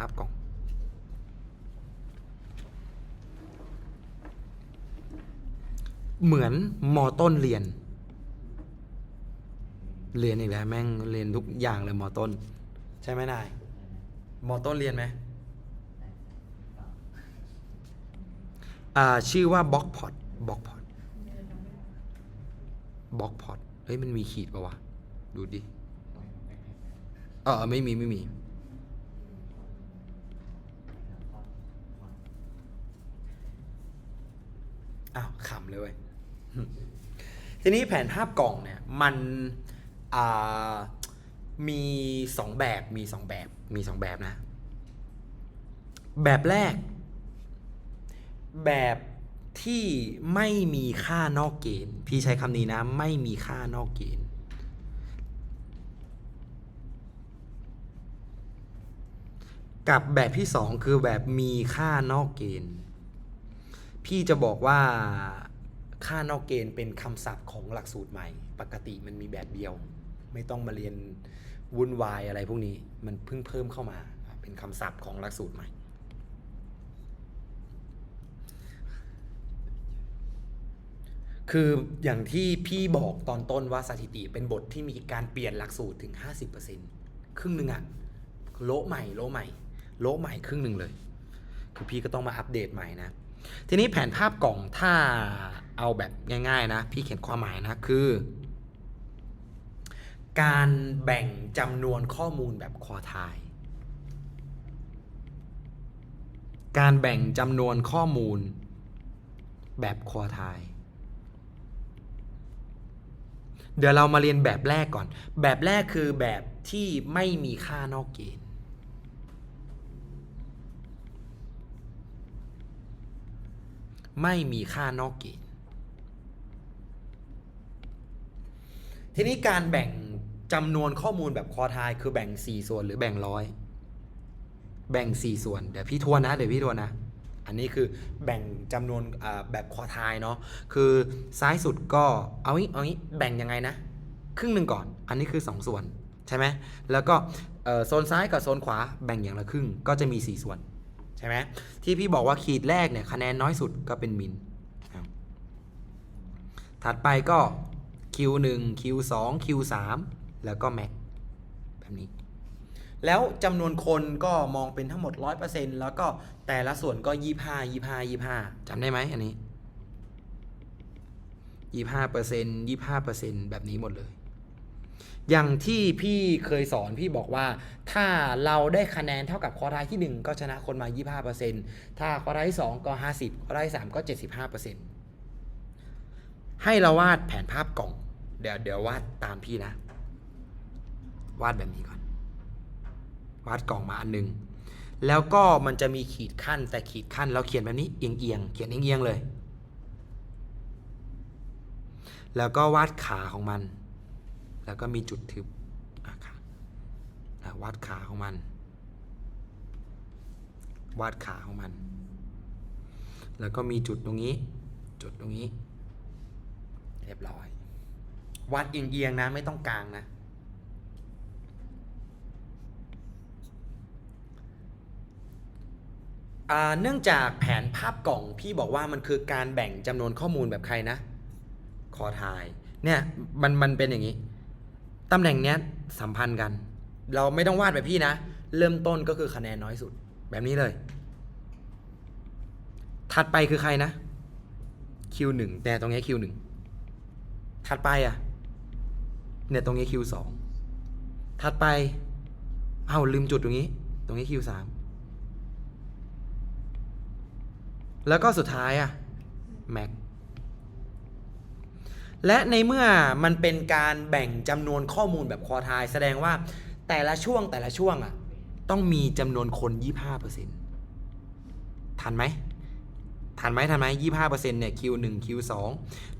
ภาพกล่อง เหมือนมอต้นเรียน เรียนอีกแล้วแม่งเรียนทุกอย่างเลยมอต้น ใช่ไหมนายมอต้นเรียนไหมชื่อว่าบล็อกพอดบล็อกพอดบล็อกพอดเฮ้ย มันมีขีดปะวะ ดูดิ เออ ไม่มี ไม่มี อ้าวขำเลยเว้ยทีนี้แผนภาพกล่องเนี่ยมันมีสองแบบมีสองแบบมีสองแบบนะ แบบแรก แบบที่ไม่มีค่านอกเกณฑ์ พี่ใช้คำนี้นะ ไม่มีค่านอกเกณฑ์ กับแบบที่สองคือแบบมีค่านอกเกณฑ์ พี่จะบอกว่าค่านอกเกณฑ์เป็นคำศัพท์ของหลักสูตรใหม่ ปกติมันมีแบบเดียว ไม่ต้องมาเรียนวุ่นวายอะไรพวกนี้มันเพิ่งเพิ่มเข้ามา เป็นคำศัพท์ของหลักสูตรใหม่ คืออย่างที่พี่บอกตอนต้นว่าสถิติเป็นบทที่มีการเปลี่ยนหลักสูตรถึง 50%ครึ่งหนึ่งอะโลใหม่โลใหม่ โลใหม่ครึ่งหนึ่งเลย คือพี่ก็ต้องมาอัปเดตใหม่นะ ทีนี้แผนภาพกล่องถ้าเอาแบบง่ายๆนะ พี่เขียนความหมายนะคือ การแบ่งจำนวนข้อมูลแบบควอไทายการแบ่งจำนวนข้อมูลแบบควอไทายเดี๋ยวเรามาเรียนแบบแรกก่อน แบบแรกคือแบบที่ไม่มีค่านอกเกณฑ์ ไม่มีค่านอกเกณฑ์ ทีนี้การแบ่งจำนวนข้อมูลแบบคอทายคือแบ่ง 4 ส่วนหรือแบ่งร้อย แบ่ง 4 ส่วน เดี๋ยวพี่ทวนนะ เดี๋ยวพี่ทวนนะ อันนี้คือแบ่งจำนวนแบบคอทายเนาะ คือซ้ายสุดก็เอางี้เอางี้แบ่งยังไงนะ ครึ่งหนึ่งก่อน อันนี้คือ 2 ส่วนใช่ไหมแล้วก็โซนซ้ายกับโซนขวาแบ่งอย่างละครึ่งก็จะมี 4 ส่วน ใช่ไหมที่พี่บอกว่าขีดแรกเนี่ยคะแนนน้อยสุดก็เป็นมินถัดไปก็ Q1 Q2 Q3 แล้วก็แม็กแบบนี้ แล้วจำนวนคนก็มองเป็นทั้งหมด 100%แล้วก็แต่ละส่วนก็ 25 25 25จำได้ไหมอันนี้ 25% 25%แบบนี้หมดเลย อย่างที่พี่เคยสอนพี่บอกว่า ถ้าเราได้คะแนนเท่ากับคอร์ทายที่ 1 ก็ชนะคนมา 25%ถ้าคอร์ทายที่ 2 ก็ 50คอร์ทายที่ 3 ก็ 75%ให้เราวาดแผนภาพกล่อง เดี๋ยวเดี๋ยววาดตามพี่นะ วาดแบบนี้ก่อน วาดกล่องมาอันหนึง แล้วก็มันจะมีขีดขั้นแต่ขีดขั้นเราเขียนแบบนี้เอียงเอียงๆเขียนเอียงเอียงๆเลย แล้วก็วาดขาของมัน แล้วก็มีจุดทึบอะค่ะวาดขาของมัน วาดขาของมัน แล้วก็มีจุดตรงนี้ จุดตรงนี้ เรียบร้อย วาดเอียงๆนะไม่ต้องกลางนะเนื่องจากแผนภาพกล่องพี่บอกว่ามันคือการแบ่งจำนวนข้อมูลแบบใครนะ ขอทาย เนี่ยมันมันเป็นอย่างนี้ ตำแหน่งเนี้ยสัมพันธ์กัน เราไม่ต้องวาดแบบพี่นะ เริ่มต้นก็คือคะแนนน้อยสุด แบบนี้เลย ถัดไปคือใครนะ Q1 แต่ตรงนี้ Q1 ถัดไปอะ เนี่ยตรงนี้ Q2 ถัดไป เอ้าลืมจุดตรงนี้ ตรงนี้ Q3 แล้วก็สุดท้ายอะ Max และในเมื่อมันเป็นการแบ่งจำนวนข้อมูลแบบคอทายแสดงว่าแต่ละช่วงแต่ละช่วงอะต้องมีจำนวนคน 25%ทันไหมทันไหมทันไหมยี่ห้าเปอร์เซ็นต์เนี่ยคิวหนึ่งคิวสอง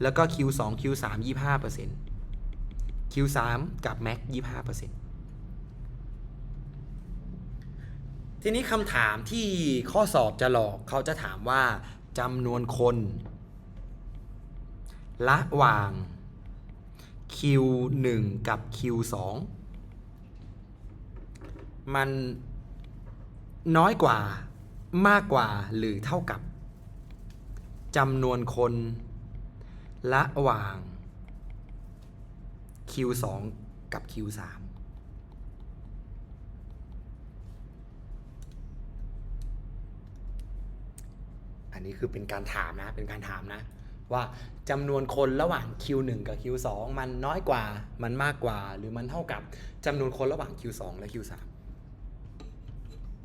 แล้วก็คิวสองคิวสามยี่ห้าเปอร์เซ็นต์คิวสามกับแ Max ยี่ห้าเปอร์เซ็นต์ทีนี้คำถามที่ข้อสอบจะหลอกเขาจะถามว่าจำนวนคน ระหว่าง Q1 กับ Q2 มันน้อยกว่ามากกว่าหรือเท่ากับจำนวนคนระหว่าง Q2 กับ Q3 อันนี้คือเป็นการถามนะ เป็นการถามนะ ว่าจำนวนคนระหว่าง Q1 กับ Q2 มันน้อยกว่า มันมากกว่า หรือมันเท่ากับจำนวนคนระหว่าง Q2 และ Q3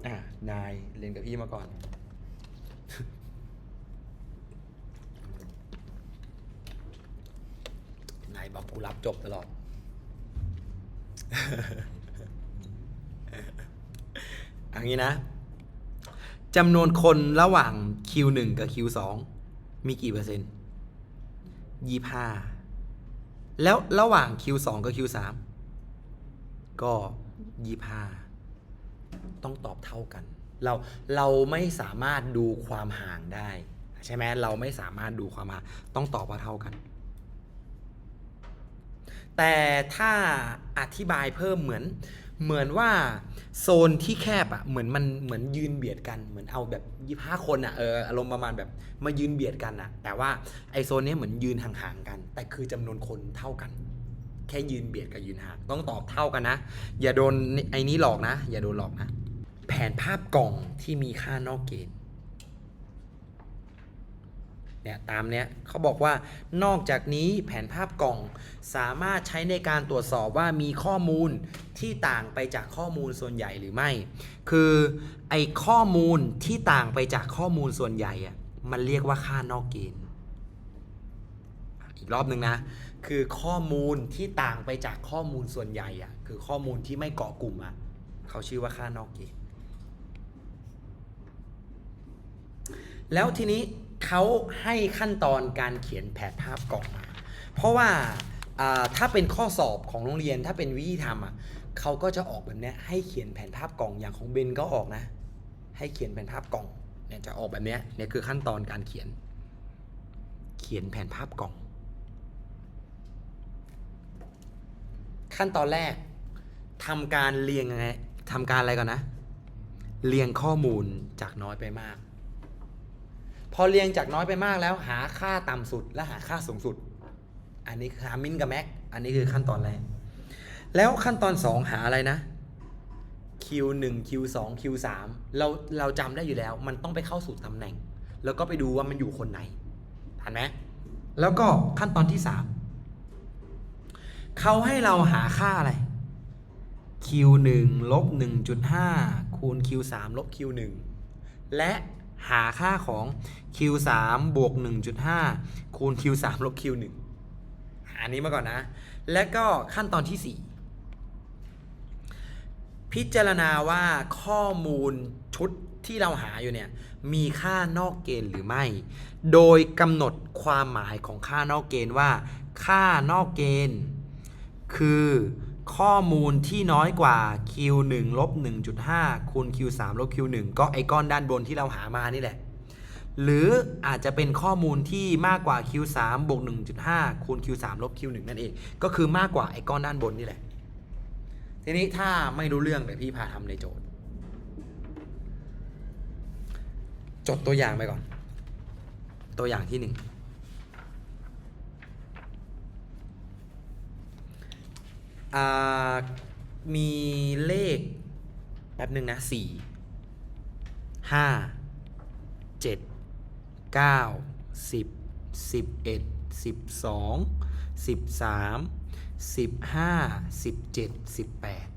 อะ นายเรียนกับพี่มาก่อน นายบอกกูรับจบตลอด อันนี้นะจำนวนคนระหว่าง Q1 กับ Q2 มีกี่เปอร์เซ็นต์ ยี่ห้าแล้วระหว่าง Q2 กับ Q3 ก็ยี่ห้าต้องตอบเท่ากัน เราเราไม่สามารถดูความห่างได้ ใช่ไหมเราไม่สามารถดูความห่างต้องตอบว่าเท่ากัน แต่ถ้าอธิบายเพิ่มเหมือน เหมือนว่าโซนที่แคบอะเหมือนมันเหมือนยืนเบียดกันเหมือนเอาแบบยี่ห้าคนอะเอออารมณ์ประมาณแบบมายืนเบียดกันอะแต่ว่าไอโซนนี้เหมือนยืนห่างๆกัน แต่คือจำนวนคนเท่ากัน แค่ยืนเบียดกับยืนห่างต้องตอบเท่ากันนะ อย่าโดนไอ้นี้หลอกนะ อย่าโดนหลอกนะ แผนภาพกล่องที่มีค่านอกเกณฑ์ เนี่ยตามเนี้ยเขาบอกว่านอกจากนี้แผนภาพกล่องสามารถใช้ในการตรวจสอบว่ามีข้อมูลที่ต่างไปจากข้อมูลส่วนใหญ่หรือไม่ คือไอข้อมูลที่ต่างไปจากข้อมูลส่วนใหญ่อะมันเรียกว่าค่านอกเกณฑ์อีกรอบหนึ่งนะ คือข้อมูลที่ต่างไปจากข้อมูลส่วนใหญ่อะคือข้อมูลที่ไม่เกาะกลุ่มอะเขาชื่อว่าค่านอกเกณฑ์แล้วทีนี้ เขาให้ขั้นตอนการเขียนแผนภาพกล่องมา เพราะว่าอ่าถ้าเป็นข้อสอบของโรงเรียนถ้าเป็นวิธีทำอะเขาก็จะออกแบบเนี้ยให้เขียนแผนภาพกล่องอย่างของเบนก็ออกนะ ให้เขียนแผนภาพกล่องเนี่ยจะออกแบบเนี้ยเนี่ยคือขั้นตอนการเขียน เขียนแผนภาพกล่อง ขั้นตอนแรกทำการเรียงยังไงทำการอะไรก่อนนะ เรียงข้อมูลจากน้อยไปมาก พอเรียงจากน้อยไปมากแล้วหาค่าต่ำสุดและหาค่าสูงสุด อันนี้คือหามินกับแม็ก อันนี้คือขั้นตอนแรก แล้วขั้นตอน 2 หาอะไรนะ Q1 Q2 Q3 เราเราจำได้อยู่แล้ว มันต้องไปเข้าสู่ตำแหน่ง แล้วก็ไปดูว่ามันอยู่คนไหนทันไหมแล้วก็ขั้นตอนที่ 3เขาให้เราหาค่าอะไร Q1 ลบ1.5คูณ Q3 ลบ Q1 และ หาค่าของ Q3 บวก 1.5 คูณ Q3 ลบ Q1 หาอันนี้มาก่อนนะ และก็ขั้นตอนที่ 4 พิจารณาว่าข้อมูลชุดที่เราหาอยู่เนี่ยมีค่านอกเกณฑ์หรือไม่ โดยกำหนดความหมายของค่านอกเกณฑ์ว่า ค่านอกเกณฑ์ คือ ข้อมูลที่น้อยกว่า Q1 ลบ1.5คูณ Q3 ลบ Q1 ก็ไอก้อนด้านบนที่เราหามานี่แหละ หรืออาจจะเป็นข้อมูลที่มากกว่า Q3 บวก1.5คูณ Q3 ลบ Q1 นั่นเอง ก็คือมากกว่าไอก้อนด้านบนนี่แหละ ทีนี้ถ้าไม่รู้เรื่องเดี๋ยวพี่พาทำในโจทย์ จดตัวอย่างไปก่อน ตัวอย่างที่หนึ่ง อ่ามีเลขแป๊บหนึ่งนะสี่ห้าเจ็ดเก้าสิบสิบเอ็ดสิบสองสิบสามสิบห้าสิบเจ็ดสิบแปด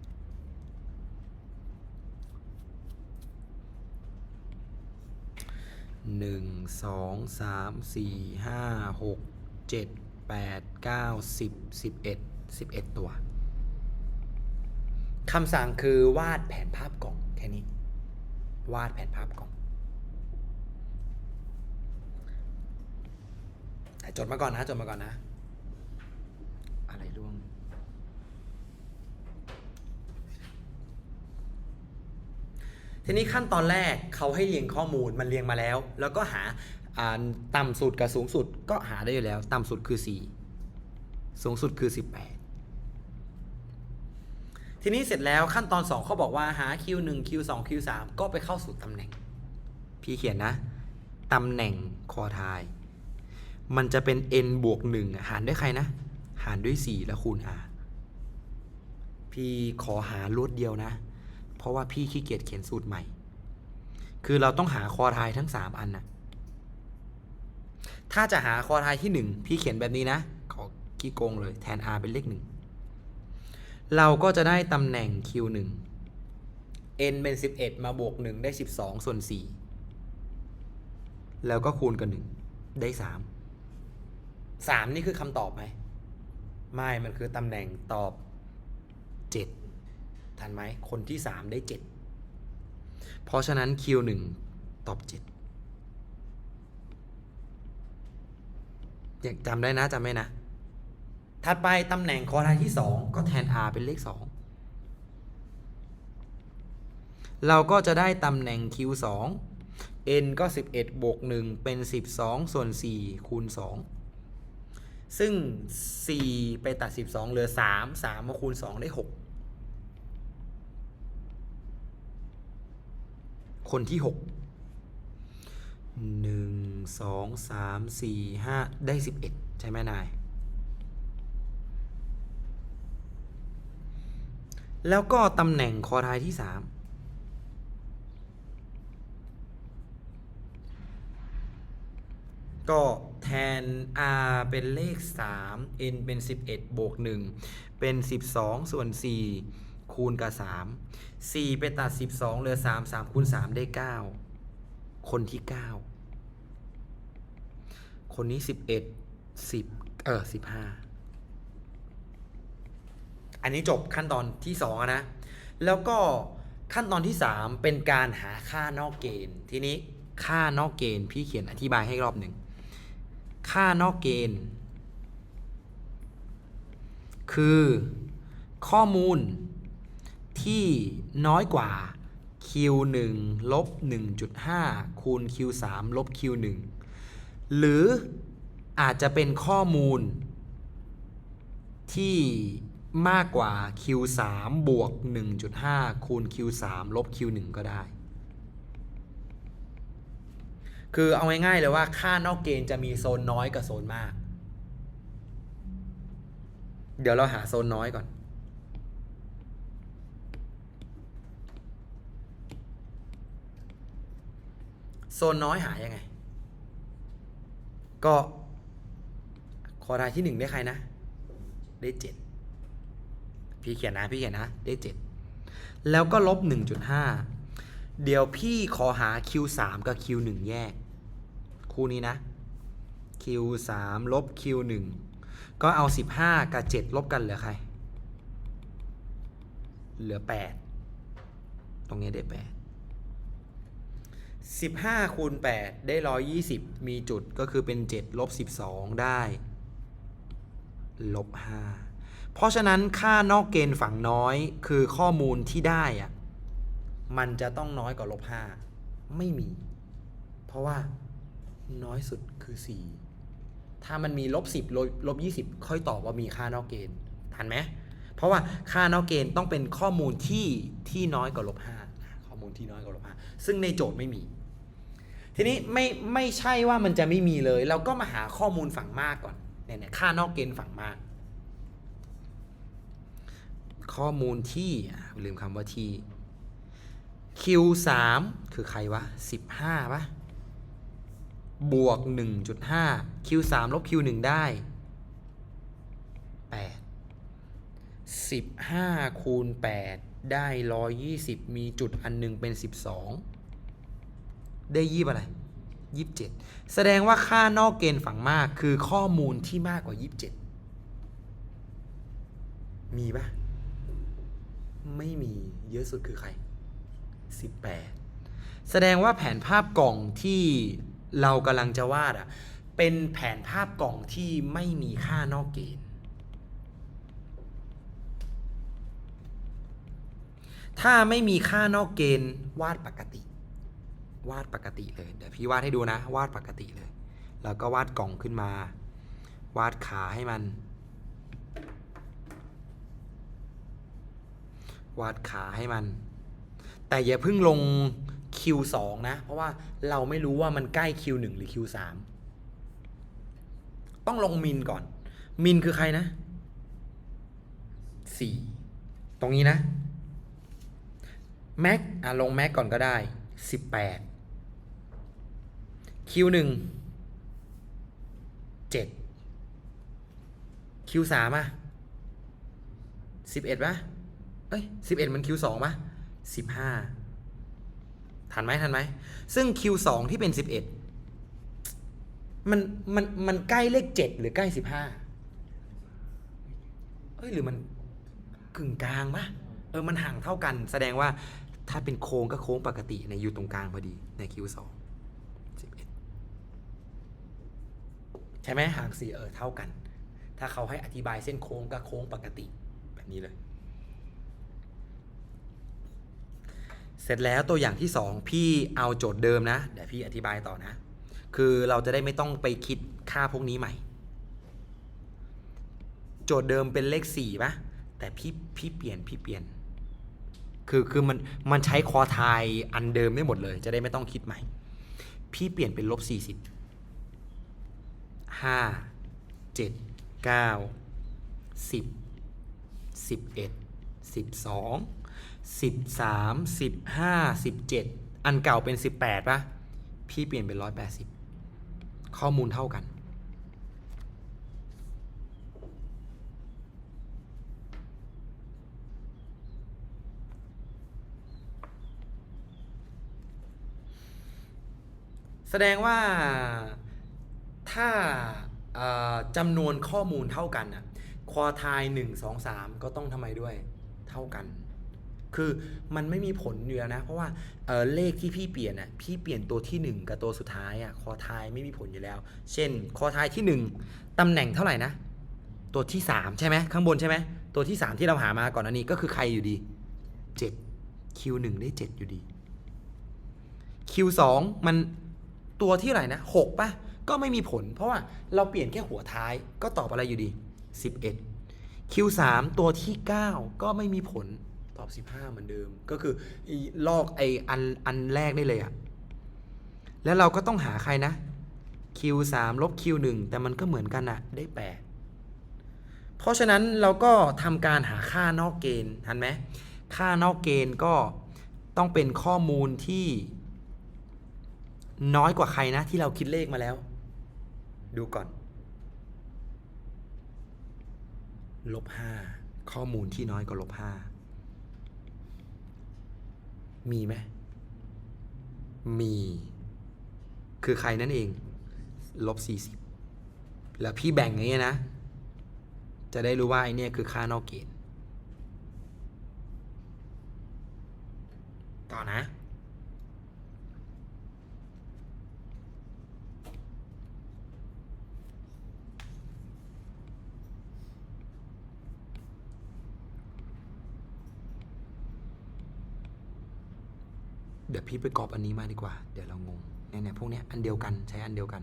หนึ่งสองสามสี่ห้าหกเจ็ดแปดเก้าสิบสิบเอ็ดสิบเอ็ดตัว คำสั่งคือวาดแผนภาพกล่องแค่นี้ วาดแผนภาพกล่องจดมาก่อนนะจดมาก่อนนะ อะไรร่วงทีนี้ขั้นตอนแรกเขาให้เรียงข้อมูลมันเรียงมาแล้ว แล้วก็หาอ่าต่ำสุดกับสูงสุดก็หาได้อยู่แล้ว ต่ำสุดคือ 4 สูงสุดคือ 18 ทีนี้เสร็จแล้วขั้นตอน 2 เขาบอกว่าหา Q1 Q2 Q3 ก็ไปเข้าสู่ตำแหน่ง พี่เขียนนะ ตำแหน่งคอทาย มันจะเป็น n บวก1หารด้วยใครนะ หารด้วย 4 แล้วคูณ r พี่ขอหารวดเดียวนะ เพราะว่าพี่ขี้เกียจเขียนสูตรใหม่ คือเราต้องหาคอทายทั้ง 3 อันนะถ้าจะหาคอทายที่ 1 พี่เขียนแบบนี้นะ ขอขี้โกงเลยแทน r เป็นเลข1 เราก็จะได้ตำแหน่ง q1 n เป็น 11 มาบวก 1 ได้ 12 ส่วน 4 แล้วก็คูณกัน 1 ได้ 3 3 นี่คือคำตอบไหม ไม่ มันคือตำแหน่งตอบ 7 ทันไหม คนที่ 3 ได้ 7 เพราะฉะนั้น Q1 ตอบ7ยังจำได้นะจำไว้นะ ถัดไปตำแหน่งคอทายที่ 2 ก็แทน r เป็นเลข 2 เราก็จะได้ตำแหน่ง q2 n ก็ 11 บวก 1 เป็น 12 ส่วน 4 คูณ 2 ซึ่ง 4 ไปตัด 12 เหลือ 3 3มาคูณ 2 ได้ 6 คนที่ 6 1 2 3 4 5 ได้ 11 ใช่ไหมนาย แล้วก็ตำแหน่งคอทายที่3ก็แทน r เป็นเลข 3 n เป็น 11 บวก 1 เป็น 12 ส่วน 4 คูณกับ 3 4 ไปตัด 12 เหลือ 3 3 คูณ 3 ได้ 9 คนที่ 9 คนนี้ 11 10 เออ 15 อันนี้จบขั้นตอนที่2อะนะแล้วก็ขั้นตอนที่ 3 เป็นการหาค่านอกเกณฑ์ ทีนี้ค่านอกเกณฑ์พี่เขียนอธิบายให้รอบหนึ่งค่านอกเกณฑ์ คือข้อมูลที่น้อยกว่า q1 ลบ 1.5 คูณ q3 ลบ q1 หรืออาจจะเป็นข้อมูลที่ มากกว่า q3 บวก 1.5 คูณ q3 ลบ q1 ก็ได้ คือเอาง่ายๆเลยว่าค่านอกเกณฑ์จะมีโซนน้อยกับโซนมาก เดี๋ยวเราหาโซนน้อยก่อน โซนน้อยหายังไง ก็คอทายที่หนึ่งได้ใครนะ ได้เจ็ด พี่เขียนนะพี่เขียนนะได้7แล้วก็ลบ 1.5 เดี๋ยวพี่ขอหา Q3 กับ Q1 แยก คู่นี้นะ Q3 ลบ Q1 ก็เอา 15 กับ 7 ลบกันเหลือใคร เหลือ 8 ตรงนี้ได้ 8 15คูณ8ได้ 120 มีจุดก็คือเป็น 7 ลบ 12 ได้ ลบ 5 เพราะฉะนั้นค่านอกเกณฑ์ฝั่งน้อยคือข้อมูลที่ได้อะมันจะต้องน้อยกว่าลบ5ไม่มี เพราะว่าน้อยสุดคือ 4 ถ้ามันมีลบ10ลบลบ20ค่อยตอบว่ามีค่านอกเกณฑ์ทันไหมเพราะว่าค่านอกเกณฑ์ต้องเป็นข้อมูลที่ที่น้อยกว่าลบ5ข้อมูลที่น้อยกว่าลบ5ซึ่งในโจทย์ไม่มี ทีนี้ไม่ไม่ใช่ว่ามันจะไม่มีเลย เราก็มาหาข้อมูลฝั่งมากก่อนเนี่ยค่านอกเกณฑ์ฝั่งมาก ข้อมูลที่ลืมคำว่าที่ Q3 คือใครวะ 15ปะบวก 1.5 Q3 ลบ Q1 ได้ 8 15 คูณ 8 ได้ 120 มีจุดอันหนึงเป็น 12 ได้ยี่อะไร 27 แสดงว่าค่านอกเกณฑ์ฝั่งมากคือข้อมูลที่มากกว่า 27 มีปะ ไม่มีเยอะสุดคือใคร 18 แสดงว่าแผนภาพกล่องที่เรากำลังจะวาดอะเป็นแผนภาพกล่องที่ไม่มีค่านอกเกณฑ์ ถ้าไม่มีค่านอกเกณฑ์วาดปกติ วาดปกติเลย เดี๋ยวพี่วาดให้ดูนะ วาดปกติเลย แล้วก็วาดกล่องขึ้นมา วาดขาให้มัน วาดขาให้มัน แต่อย่าเพิ่งลง Q2 นะ เพราะว่าเราไม่รู้ว่ามันใกล้ Q1 หรือ Q3 ต้องลงมินก่อน มินคือใครนะ 4 ตรงนี้นะแม็กอะลงแม็กก่อนก็ได้ 18 Q1 7 Q3 อะ11ป่ะ เอ้ย11มัน Q2 ป่ะ15ทันไหมทันไหม ซึ่ง Q2 ที่เป็น11มันมันมันใกล้เลข7หรือใกล้15เอ้ยหรือมันกึ่งกลางปะเออมันห่างเท่ากัน แสดงว่าถ้าเป็นโค้งก็โค้งปกติในอยู่ตรงกลางพอดีใน Q2 11ใช่ไหมห่างสี่เออเท่ากัน ถ้าเขาให้อธิบายเส้นโค้งก็โค้งปกติแบบนี้เลย เสร็จแล้วตัวอย่างที่สองพี่เอาโจทย์เดิมนะ เดี๋ยวพี่อธิบายต่อนะ คือเราจะได้ไม่ต้องไปคิดค่าพวกนี้ใหม่ โจทย์เดิมเป็นเลขสี่ปะแต่พี่พี่เปลี่ยนพี่เปลี่ยน คือคือมันมันใช้คอไทยอันเดิมได้หมดเลย จะได้ไม่ต้องคิดใหม่ พี่เปลี่ยนเป็นลบสี่สิบห้าเจ็ดเก้า สิบสามสิบห้าสิบเจ็ดอันเก่าเป็นสิบแปดปะพี่เปลี่ยนเป็นร้อยแปดสิบข้อมูลเท่ากัน แสดงว่าถ้าจำนวนข้อมูลเท่ากันอะควอไทายหนึ่งสองสามก็ต้องทำไมด้วยเท่ากัน คือมันไม่มีผลอยู่แล้วนะ เพราะว่าเเลขที่พี่เปลี่ยนอะพี่เปลี่ยนตัวที่ 1 กับตัวสุดท้ายอะคอทายไม่มีผลอยู่แล้ว เช่นคอทายที่ 1ตำแหน่งเท่าไหร่นะ ตัวที่ 3 ใช่ไหมข้างบนใช่ไหมตัวที่ 3 ที่เราหามาก่อนอันนี้ก็คือใครอยู่ดี 7 Q1 ได้ 7 อยู่ดี Q2 มันตัวที่ไหนนะ6ป่ะก็ไม่มีผล เพราะว่าเราเปลี่ยนแค่หัวท้ายก็ตอบอะไรอยู่ดี 11 Q3 ตัวที่ 9 ก็ไม่มีผล ตอบ 15 เหมือนเดิม ก็คือลอกไออันอันแรกได้เลยอะแล้วเราก็ต้องหาใครนะ Q3 ลบ Q1 แต่มันก็เหมือนกันอะได้ 8 เพราะฉะนั้นเราก็ทำการหาค่านอกเกณฑ์ทันไหมค่านอกเกณฑ์ก็ต้องเป็นข้อมูลที่ น้อยกว่าใครนะที่เราคิดเลขมาแล้ว ดูก่อนลบห้าข้อมูลที่น้อยกว่าลบห้า มีไหมมี คือใครนั่นเอง ลบสี่สิบแล้วพี่แบ่งอย่างเงี้ยนะ จะได้รู้ว่าไอเนี่ยคือค่านอกเกณฑ์ต่อนะ เดี๋ยวพี่ไปกรอบอันนี้มาดีกว่า เดี๋ยวเรางงเนี่ยๆพวกเนี้ยอันเดียวกันใช้อันเดียวกัน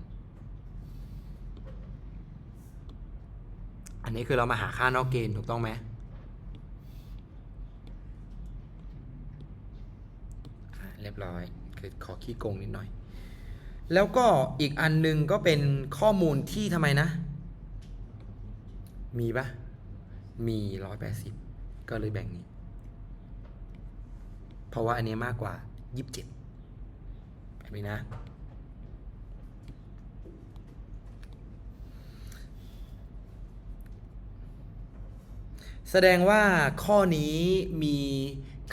อันนี้คือเรามาหาค่านอกเกณฑ์ถูกต้องไหมเรียบร้อยคือขอขี้โกงนิดหน่อย แล้วก็อีกอันหนึงก็เป็นข้อมูลที่ทำไมนะ มีปะมีร้อยแปดสิบก็เลยแบ่งนี้ เพราะว่าอันนี้มากกว่า 27แบบนี้นะ แสดงว่าข้อนี้มี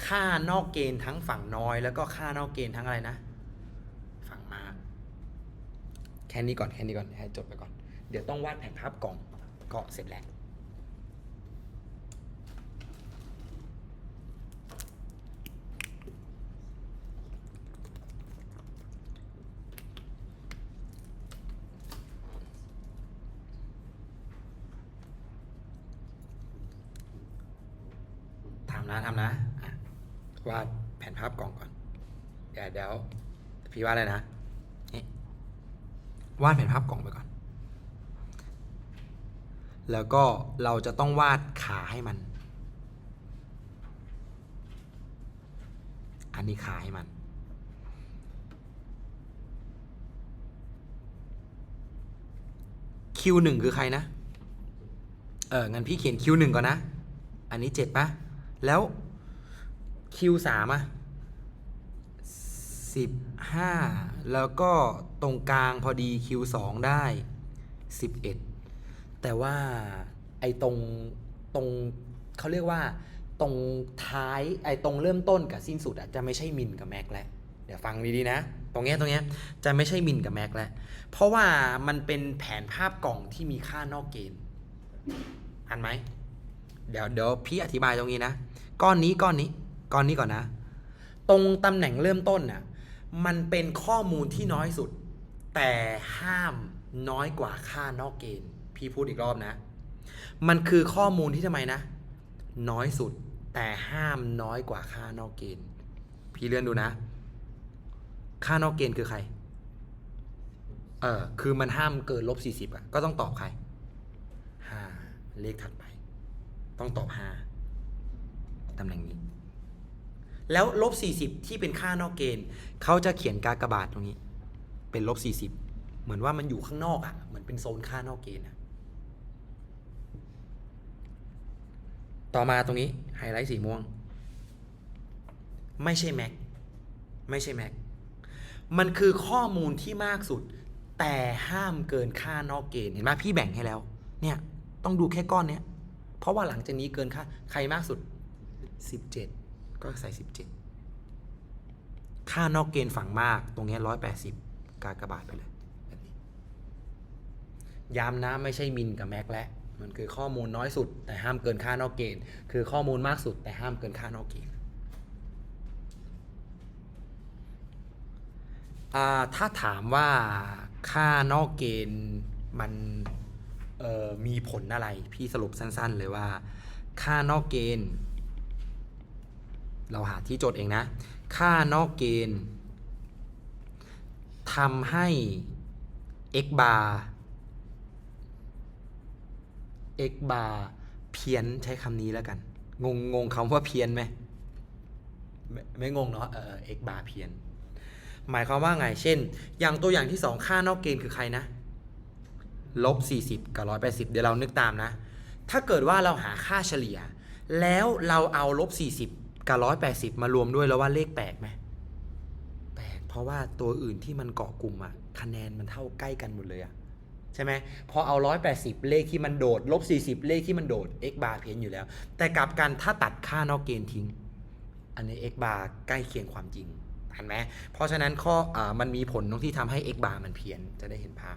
ค่านอกเกณฑ์ทั้งฝั่งน้อย แล้วก็ค่านอกเกณฑ์ทั้งอะไรนะ ฝั่งมาก แค่นี้ก่อนแค่นี้ก่อนให้จบไปก่อน เดี๋ยวต้องวาดแผนภาพกล่องก็เสร็จแล้ว ทำนะทำนะวาดแผนภาพกล่องก่อนเดี๋ยวเดี๋ยวพี่วาดเลยนะวาดแผนภาพกล่องไปก่อน แล้วก็เราจะต้องวาดขาให้มัน อันนี้ค่าให้มัน Q1 คือใครนะ เอองั้นพี่เขียน Q1 ก่อนนะ อันนี้7ปะ แล้ว Q3 อะ15แล้วก็ตรงกลางพอดี Q2 ได้11แต่ว่าไอ้ตรงตรงเขาเรียกว่าตรงท้ายไอ้ตรงเริ่มต้นกับสิ้นสุดอะจะไม่ใช่มินกับแม็กแล้วเดี๋ยวฟังดีๆนะ ตรงเนี้ยตรงเนี้ยจะไม่ใช่มินกับแม็กแล้วเพราะว่ามันเป็นแผนภาพกล่องที่มีค่านอกเกณฑ์อันไหม เดี๋ยวเดี๋ยวพี่อธิบายตรงนี้นะ ก้อนนี้ก้อนนี้ ก้อนนี้ก่อนนะ ตรงตำแหน่งเริ่มต้นน่ะมันเป็นข้อมูลที่น้อยสุด แต่ห้ามน้อยกว่าค่านอกเกณฑ์ พี่พูดอีกรอบนะ มันคือข้อมูลที่ทำไมนะ น้อยสุด แต่ห้ามน้อยกว่าค่านอกเกณฑ์ พี่เลื่อนดูนะ ค่านอกเกณฑ์คือใคร เออคือมันห้ามเกินลบสี่สิบอะก็ต้องตอบใครห้าเลขถัดไป ต้องตอบห้าตำแหน่งนี้ แล้วลบสี่สิบที่เป็นค่านอกเกณฑ์เขาจะเขียนกากบาทตรงนี้ เป็นลบสี่สิบเหมือนว่ามันอยู่ข้างนอกอะเหมือนเป็นโซนค่านอกเกณฑ์อะต่อมาตรงนี้ไฮไลท์สีม่วง ไม่ใช่แม็กไม่ใช่แม็กมันคือข้อมูลที่มากสุด แต่ห้ามเกินค่านอกเกณฑ์เห็นไหมพี่แบ่งให้แล้ว เนี่ย ต้องดูแค่ก้อนเนี้ย เพราะว่าหลังจากนี้เกินค่าใครมากสุด 17 ก็ใส่ 17 ค่านอกเกณฑ์ฝั่งมากตรงนี้ร้อยแปดสิบกากบาทไปเลยแบบนี้ย้ำนะไม่ใช่มินกับแม็กแล้วมันคือข้อมูลน้อยสุด แต่ห้ามเกินค่านอกเกณฑ์ คือข้อมูลมากสุด แต่ห้ามเกินค่านอกเกณฑ์ถ้าถามว่าค่านอกเกณฑ์มัน มีผลอะไร พี่สรุปสั้นๆเลยว่า ค่านอกเกณฑ์ เราหาที่โจทย์เองนะ ค่านอกเกณฑ์ทำให้ x bar x bar เพี้ยนใช้คำนี้แล้วกัน งงงงคำว่าเพี้ยนไหมไม่ไม่งงเนาะเออ x bar เพี้ยน หมายความว่าไง เช่น อย่างตัวอย่างที่ 2 ค่านอกเกณฑ์คือใครนะ ลบ 40 กับ 180 เดี๋ยวเรานึกตามนะ ถ้าเกิดว่าเราหาค่าเฉลี่ย แล้วเราเอาลบ 40 กับ 180 มารวมด้วยแล้วว่าเลขแปลกไหมแปลกเพราะว่าตัวอื่นที่มันเกาะกลุ่มอะคะแนนมันเท่าใกล้กันหมดเลยอะใช่ไหมพอเอา 180 เลขที่มันโดดลบ 40 เลขที่มันโดด x bar เพี้ยนอยู่แล้ว แต่กลับกันถ้าตัดค่านอกเกณฑ์ทิ้ง อันนี้ x bar ใกล้เคียงความจริงเห็นไหมเพราะฉะนั้นข้ออมันมีผลตรงที่ทำให้ x bar มันเพี้ยนจะได้เห็นภาพ